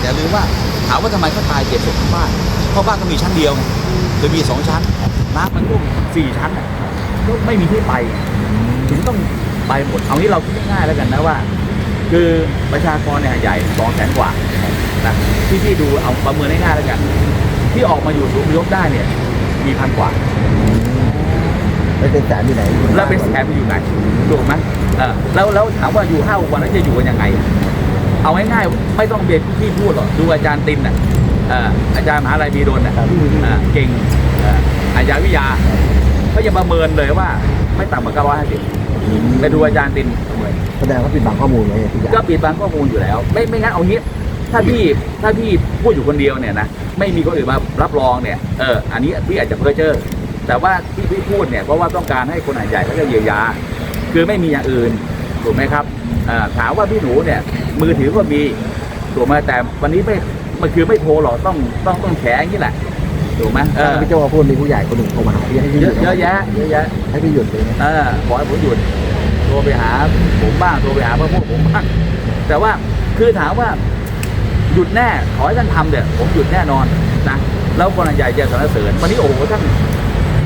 แต่ลืมว่าถามว่าทำไมเขาตายเก็บศพที่บ้านเพราะบ้านก็มีชั้นเดียวไงคือมีสองชั้นน้ำมันท่วมสี่ชั้นน่ะก็ไม่มีที่ไป ถึงต้องไปหมดเอางี้เราคิดง่ายๆแล้วกันนะว่า คือประชากรเนี่ยใหญ่สองแสนกว่านะที่พี่ดูเอาประเมินง่ายๆแล้วกัน ที่ออกมาอยู่ทุกยกได้เนี่ย มีพันกว่าไม่เป็นแสนที่ไหนแล้วเป็นแสนไปอยู่ไหนถูกไหมเออแล้วแล้วถามว่าอยู่ห้าวันแล้วจะอยู่กันยังไง เอาง่ายๆไม่ต้องเบียพี่พูดหรอกดูอาจารย์ตินน่ะเอ่ออาจารย์มหาลัยมีดลน่ะเอ่อเก่งเอ่ออาจารย์วิทยาก็ยังประเมินเลยว่าไม่ต่ำกว่าเก้าร้อยห้าสิบไปดูอาจารย์ตินประเมินแสดงว่าปิดบังข้อมูลไว้ทุกอย่างก็ปิดบังข้อมูลอยู่แล้ว ไม่ไม่งั้นเอางี้ ถ้าพี่ถ้าพี่พูดอยู่คนเดียวเนี่ยนะไม่มีคนอื่นมารับรองเนี่ยเอออันนี้พี่อาจจะเพ้อเจ้อแต่ว่าที่พี่พูดเนี่ยเพราะว่าต้องการให้คนหาดใหญ่เขาจะเยียวยา คือไม่มีอย่างอื่นถูกไหมครับเอ่อถามว่าพี่หนูเนี่ย มือถือก็มีถูกไหมแต่วันนี้ไม่มันคือไม่โทรหรอกต้องต้องต้องแฉอย่างนี้แหละถูกไหมเออพี่โจพูดมีผู้ใหญ่คนหนึ่งโทรมาหาพี่ให้พี่หเยยุอะดเยอะแยะเยอะแยะให้พี่หยุดเลยนะเออบอกให้ผมหยุดโทรไปหาผมบ้างโทรไปหาพวกพวกผมบ้างแต่ว่าคือถามว่า หยุดแน่ขอให้ท่านทำเดี๋ยผมหยุดแน่นอนนะแล้วคนใหญ่จะสรรเสริญวันนี้โอ้โหท่าน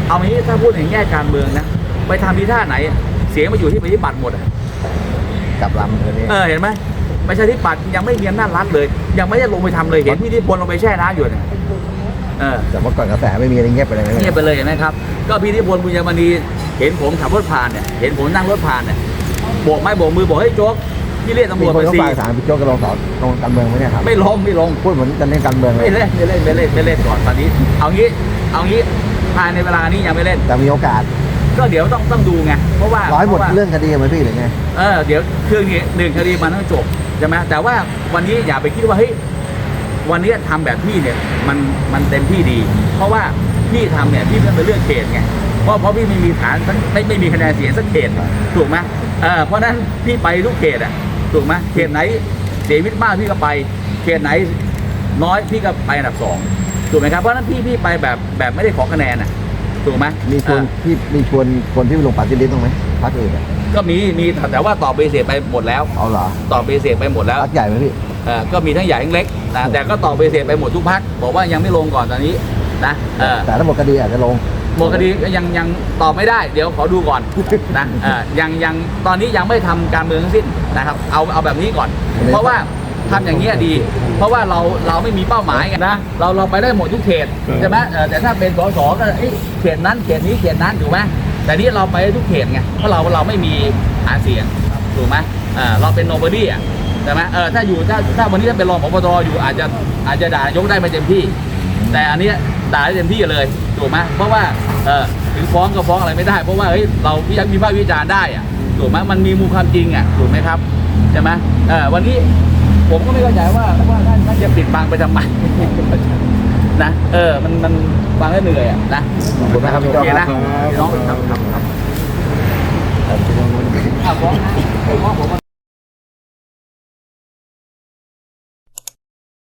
เอาอย่างนี้ถ้าพูดในแง่การเมืองนะไปทำที่ท่าไหน เสียงมาอยู่ที่ประชาธิปัตย์หมดอะ กลับลำเลยนี่เออเห็นไหม ประชาธิปัตย์ยังไม่มีอำนาจรัฐเลย ยังไม่ได้ลงไปทำเลยเห็นพี่นิพนธ์ลงไปแช่น้ำอยู่เนี่ยเออแต่เมื่อก่อนกระแสไม่มีอะไรเงียบไปเลยนะเงียบไปเลยเห็นไหมครับ ก็พี่นิพนธ์บุญยมณีเห็นผมขับรถผ่านเนี่ยเห็นผมนั่งรถผ่านเนี่ยโบกไม้โบกมือบอกเฮ้ยโจ๊กพี่เรียกตำรมีวจคนมาเขาสิฝากถามพี่โจกระลงสอนลงการเมืองไหมเนี่ยครับไม่ลงไม่ลงพูดเหมือนจะเล่นการเมืองเลไม่ยเล่นไม่เล่นไม่เล่นไม่เล่นก่อนตอนนี้ เอางี้เอางี้ภายในเวลานี้ยังไม่เล่นแต่มีโอกาส ก็เดี๋ยวต้องต้องดูไงเพราะว่าร้อยหมดพาะว่าเรื่องคดีไหมพี่หรือไงเออเดี๋ยวคืออย่างงี้หนึ่งคดีมันต้องจบ ใช่ไหมแต่ว่าวันนี้อย่าไปคิดว่าเฮ้ยวันนี้ทำแบบพี่เนี่ยมันมันเต็มที่ดี เพราะว่าพี่ทำเนี่ยพี่ไม่เป็นเรื่องเขตไงเพราะเพราะพี่ไม่มีฐานสักไม่ไม่มีคะแนนเสียงสักเขตถูกไหมเออเพราะนั้นพี่ไปทุกเขตอะถูกไหมเขตไหนเสียวิตมากพี่ก็ไป เขตไหนน้อยพี่ก็ไปอันดับสองถูกไหมครับเพราะฉะนั้นพี่พี่ไปแบบแบบไม่ได้ขอคะแนนอะ ถูกไหมมีชวนเออพี่มีชวนคนที่ไปลงปาร์ตี้ลิสต์บ้างไหมพรรคอื่นอะก็มีมีแต่ว่าตอบไปเสียไปหมดแล้ว เอาเหรอตอบไปเสียไปหมดแล้วพรรคใหญ่ไหมพี่ เอ่อก็มีทั้งใหญ่ทั้งเล็กนะแต่ก็ตอบไปเสียไปหมดทุกพักบอกว่ายังไม่ลงก่อนตอนนี้นะเออ แต่ถ้าหมดคดีอาจจะลง หมดคดีก็ยังยังตอบไม่ได้ เดี๋ยวขอดูก่อน นะเออยังยังตอนนี้ยังไม่ทำการเมืองทั้งสิ้นนะครับ เอาเอาแบบนี้ก่อน เพราะว่า ทำอย่างนี้ยดี เพราะว่าเราเราไม่มีเป้าหมายไงนะเราเราไปได้หมดทุกเขตใช่ไหมเออแต่ถ้าเป็นสสก็เอ้ยเขตนั้นเขตนี้เขตนั้นถูกไหมแต่นี้เราไปได้ทุกเขตไงเพราะเราเราไม่มีหาเสียงถูกไหมเออเราเป็นโนบอดี้อะใช่ไหมเออถ้าอยู่ถ้าถ้าวันนี้ถ้าเป็นรองพบตรอยู่อาจจะอาจจะด่ายกได้ไม่เต็มที่ แต่อันเนี้ยด่าได้เต็มที่เลยถูกไหมเพราะว่าเออถึงฟ้องก็ฟ้องอะไรไม่ได้ เพราะว่าเฮ้ยเราพิจารณาวิจารณ์ได้อะถูกไหมมันมีมูลความจริงอะถูกไหมครับใช่ไหมเออวันนี้ ผมก็ไม่เข้าใจว่าว่าท่านท่านจะปิดบังไปทำไมนะเออ มันมันฟังแล้วเหนื่อยอะนะขอบคุณนะครับพี่โอโจเคคนะรับพี่น้องครับครับครับอะฟ้องนะฟ้องผม